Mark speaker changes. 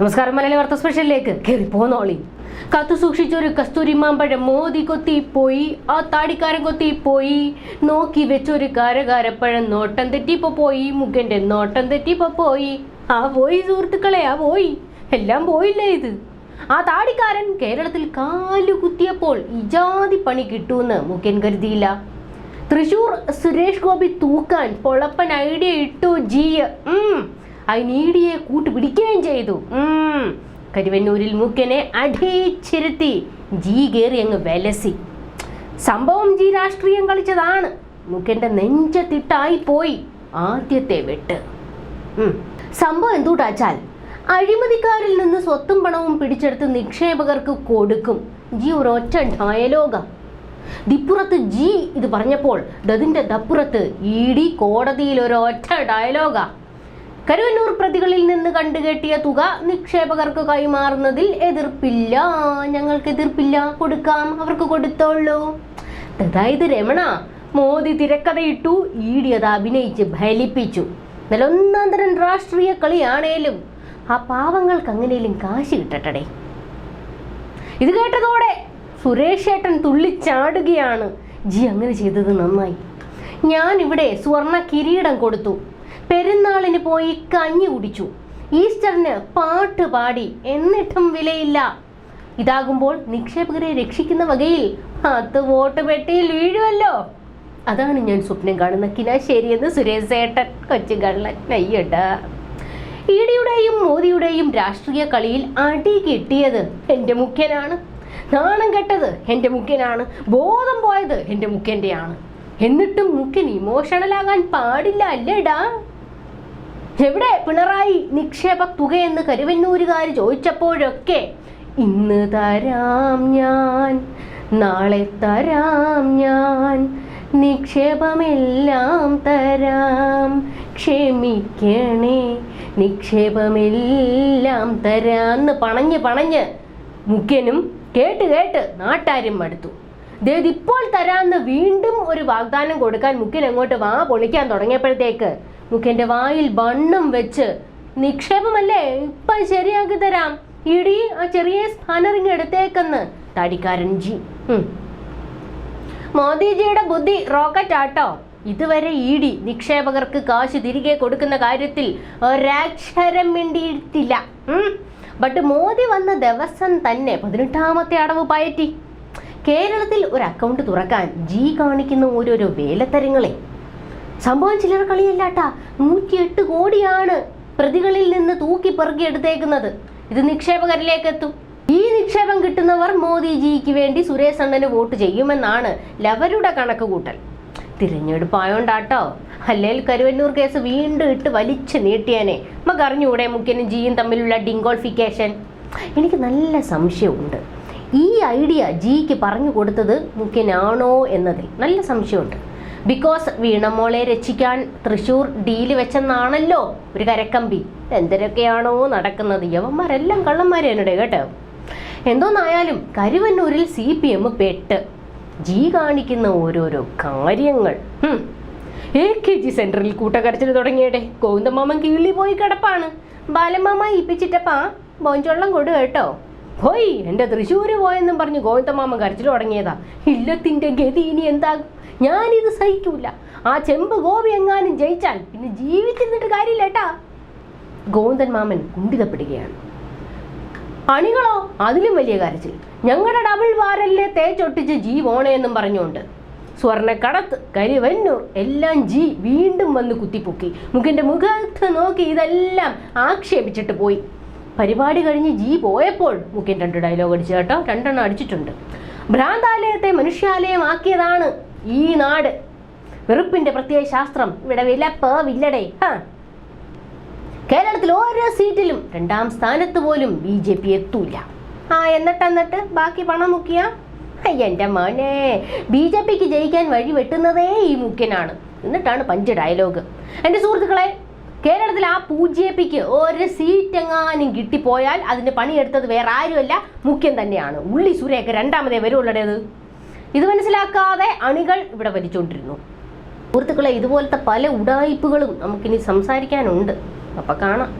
Speaker 1: നമസ്കാരം മലയാളി വാർത്ത സ്പെഷ്യലിലേക്ക്. കയറി പോന്നോളി. കത്തു സൂക്ഷിച്ചൊരു കസ്തൂരി മാമ്പഴം മോദി കൊത്തി പോയി ആ താടിക്കാരൻ കൊത്തി പോയി നോക്കി വെച്ചൊരു കാരകാരപ്പഴം നോട്ടം തെറ്റിപ്പോ പോയി. മുഖന്റെ നോട്ടം തെറ്റിപ്പോ പോയി. ആ പോയി സുഹൃത്തുക്കളെ ആ പോയി. എല്ലാം പോയില്ലേ ഇത്? ആ താടിക്കാരൻ കേരളത്തിൽ കാലു കുത്തിയപ്പോൾ ഇജാതി പണി കിട്ടുമെന്ന് മുഖ്യൻ കരുതിയില്ല. തൃശൂർ സുരേഷ് ഗോപി തൂക്കാൻ പൊളപ്പൻ ഐഡിയ ഇട്ടു. ജി ഉം. നീടിയെ കൂട്ടുപിടിക്കുകയും ചെയ്തു. കരുവന്നൂരിൽ മൂക്കനെ അടിച്ചിരുത്തി. ജീ കയറി അങ്ങ് വെലസി. സംഭവം ജീ രാഷ്ട്രീയം കളിച്ചതാണ്. മൂക്കന്റെ നെഞ്ചത്തിട്ടായി പോയി ആദ്യത്തെ വെട്ട്. സംഭവം എന്തുട്ടാച്ചാൽ അഴിമതിക്കാരിൽ നിന്ന് സ്വത്തും പണവും പിടിച്ചെടുത്ത് നിക്ഷേപകർക്ക് കൊടുക്കും. ജി ഒരൊറ്റ ഡയലോഗാ. ദിപ്പുറത്ത് ജി ഇത് പറഞ്ഞപ്പോൾ ദതിന്റെ ദപ്പുറത്ത് ഇ ഡി കോടതിയിൽ ഒരൊറ്റ ഡയലോഗാ. കരുവന്നൂർ പ്രതികളിൽ നിന്ന് കണ്ടുകെട്ടിയ തുക നിക്ഷേപകർക്ക് കൈമാറുന്നതിൽ എതിർപ്പില്ല. ഞങ്ങൾക്ക് എതിർപ്പില്ല. കൊടുക്കാം. അവർക്ക് കൊടുത്തോളൂ. അതായത് രമണ മോദി തിരക്കഥയിട്ടു ഈടിയത് അഭിനയിച്ച് ഫലിപ്പിച്ചു. എന്നാൽ ഒന്നാം തരം രാഷ്ട്രീയ കളിയാണേലും ആ പാവങ്ങൾക്ക് അങ്ങനെയും കാശ് കിട്ടട്ടെ ഇത് കേട്ടതോടെ സുരേഷ് ഏട്ടൻ തുള്ളിച്ചാടുകയാണ്. ജി അങ്ങനെ ചെയ്തത് നന്നായി. ഞാനിവിടെ സുവർണ കിരീടം കൊടുത്തു. പെരുന്നാളിന് പോയി കഞ്ഞി കുടിച്ചു. ഈസ്റ്ററിന് പാട്ട് പാടി എന്നിട്ടും വിലയില്ല. ഇതാകുമ്പോൾ നിക്ഷേപകരെ രക്ഷിക്കുന്ന വകയിൽ പത്ത് വോട്ട് പെട്ടിയിൽ വീഴുമല്ലോ. അതാണ് ഞാൻ സ്വപ്നം കാണുന്ന എന്ന് സുരേഷ് ഏട്ടൻ കൊച്ചു കള്ളൻ. അയ്യട്ടാ ഇഡിയുടെയും മോദിയുടെയും രാഷ്ട്രീയ കളിയിൽ അടി കിട്ടിയത് എന്റെ മുഖ്യനാണ്. നാണം കെട്ടത് എന്റെ മുഖ്യനാണ്. ബോധം പോയത് എന്റെ മുഖ്യന്റെയാണ്. എന്നിട്ടും മുഖ്യൻ ഇമോഷണലാകാൻ പാടില്ല അല്ലേടാ. എവിടെ പിണറായി നിക്ഷേപ തുകയെന്ന് കരുവന്നൂരുകാർ ചോദിച്ചപ്പോഴൊക്കെ ഇന്ന് തരാം ഞാൻ നാളെ തരാം ഞാൻ നിക്ഷേപമെല്ലാം തരാം ക്ഷമിക്കണേ നിക്ഷേപമെല്ലാം തരാന്ന് പണഞ്ഞ് പണഞ്ഞ് മുഖ്യനും കേട്ട് കേട്ട് നാട്ടാരും മടുത്തു. ഇപ്പോൾ തരാന്ന് വീണ്ടും ഒരു വാഗ്ദാനം കൊടുക്കാൻ മുഖ്യൻ എങ്ങോട്ട് വാ പൊളിക്കാൻ തുടങ്ങിയപ്പോഴത്തേക്ക് മുഖ്യന്റെ വായിൽ വണ്ണം വെച്ച്. നിക്ഷേപമല്ലേ? ഇപ്പം ശരിയാക്കി തരാം. ഇടി ആ ചെറിയ സ്പാനറിങ് എടുത്തേക്കെന്ന്. തടിക്കാരൻ ജി. മോദിജിയുടെ ബുദ്ധി റോക്കറ്റ് ആട്ടോ. ഇതുവരെ ഇടി നിക്ഷേപകർക്ക് കാശ് തിരികെ കൊടുക്കുന്ന കാര്യത്തിൽ ഒരക്ഷരം മിണ്ടിയിട്ടില്ല. ബട്ട് മോദി വന്ന ദിവസം തന്നെ പതിനെട്ടാമത്തെ അടവ് പയറ്റി. കേരളത്തിൽ ഒരു അക്കൗണ്ട് തുറക്കാൻ ജി കാണിക്കുന്ന ഓരോരോ വേലത്തരങ്ങളെ. സംഭവം ചിലർ കളിയല്ലാട്ടാ. നൂറ്റിയെട്ട് കോടിയാണ് പ്രതികളിൽ നിന്ന് തൂക്കി പെറുക്കി എടുത്തേക്കുന്നത്. ഇത് നിക്ഷേപകരിലേക്ക് എത്തും ഈ നിക്ഷേപം കിട്ടുന്നവർ മോദിജിക്ക് വേണ്ടി സുരേഷ് അണ്ണന് വോട്ട് ചെയ്യുമെന്നാണ് ലവരുടെ കണക്ക് കൂട്ടൽ തിരഞ്ഞെടുപ്പായോണ്ടാട്ടോ. അല്ലെങ്കിൽ കരുവന്നൂർ കേസ് വീണ്ടും ഇട്ട് വലിച്ചു നീട്ടിയാനെ. നമുക്ക് അറിഞ്ഞൂടെ മുഖ്യനും ജിയും തമ്മിലുള്ള ഡിങ്കോൾഫിക്കേഷൻ? എനിക്ക് നല്ല സംശയമുണ്ട്. ഈ ഐഡിയ ജിക്ക് പറഞ്ഞു കൊടുത്തത് മുഖ്യനാണോ എന്നതിൽ നല്ല സംശയമുണ്ട്. ബിക്കോസ് വീണമോളെ രക്ഷിക്കാൻ തൃശൂർ ഡീൽ വെച്ചെന്നാണല്ലോ ഒരു കരക്കമ്പി. എന്തൊക്കെയാണോ നടക്കുന്നത്? യവന്മാരെല്ലാം കള്ളന്മാരേനുടെ കേട്ടോ. എന്തോന്നായാലും കരുവന്നൂരിൽ സി പി എം പെട്ട് ജി കാണിക്കുന്ന ഓരോരോ കാര്യങ്ങൾ. എ കെ ജി സെന്ററിൽ കൂട്ടക്കരച്ചിൽ തുടങ്ങിയടെ. ഗോവിന്ദമാമൻ കീഴിൽ പോയി കിടപ്പാണ്. ബാലമാമ ഇപ്പിച്ചിട്ടപ്പാ ബോഞ്ചൊള്ളം കൊടു കേട്ടോ. പോയി എന്റെ തൃശ്ശൂര് പോയെന്നും പറഞ്ഞ് ഗോവിന്ദമാമൻ കരച്ചിൽ തുടങ്ങിയതാ. ഇല്ലത്തിന്റെ ഗതി ഇനി എന്താകും? ഞാനിത് സഹിക്കൂല. ആ ചെമ്പ് ഗോപി എങ്ങാനും ജയിച്ചാൽ പിന്നെ ജീവിച്ചിരുന്നിട്ട് കാര്യമില്ല ഏട്ടാ ഗോവിന്ദൻ മാമൻ കുണ്ടിതപ്പെടുകയാണ് അണികളോ അതിലും വലിയ കരച്ചിൽ. ഞങ്ങളുടെ ഡബിൾ വാരലിലെ തേച്ചൊട്ടിച്ച് ജീ പോണേന്നും പറഞ്ഞുകൊണ്ട്. സ്വർണക്കടത്ത് കരിവന്നൂർ എല്ലാം ജി വീണ്ടും വന്ന് കുത്തിപ്പൊക്കി. മുഖിന്റെ മുഖത്ത് നോക്കി ഇതെല്ലാം ആക്ഷേപിച്ചിട്ട് പോയി. പരിപാടി കഴിഞ്ഞ് ജി പോയപ്പോൾ മുഖ്യൻ രണ്ട് ഡയലോഗ് അടിച്ചു കേട്ടോ. രണ്ടെണ്ണം അടിച്ചിട്ടുണ്ട്. ഭ്രാന്താലയത്തെ മനുഷ്യാലയമാക്കിയതാണ് ഈ നാട്. വെറുപ്പിന്റെ പ്രത്യേക ശാസ്ത്രം. ഇവിടെ വിലപ്പവില്ലടേ വില്ലടേ. കേരളത്തിൽ ഓരോ സീറ്റിലും രണ്ടാം സ്ഥാനത്ത് പോലും ബി ജെ പി എത്തൂല. ആ എന്നിട്ട് എന്നിട്ട് ബാക്കി പണം മുക്കിയ? എന്റെ മോനെ. ബി ജെ പിക്ക് ജയിക്കാൻ വഴി വെട്ടുന്നതേ ഈ മുഖ്യനാണ് എന്നിട്ടാണ് പഞ്ച് ഡയലോഗ് എന്റെ സുഹൃത്തുക്കളെ കേരളത്തിൽ ആ പൂജ്യപ്പിക്ക് ഒരു സീറ്റ് എങ്ങാനും കിട്ടിപ്പോയാൽ അതിന് പണിയെടുത്തത് വേറെ ആരുമല്ല മുഖ്യം തന്നെയാണ്. ഉള്ളി സുരയൊക്കെ രണ്ടാമതേ വരുള്ളടേത് ഇത് മനസ്സിലാക്കാതെ അണികൾ ഇവിടെ വലിച്ചുകൊണ്ടിരുന്നു സുഹൃത്തുക്കളെ ഇതുപോലത്തെ പല ഉടായിപ്പുകളും നമുക്കിനി സംസാരിക്കാനുണ്ട്. അപ്പം കാണാം.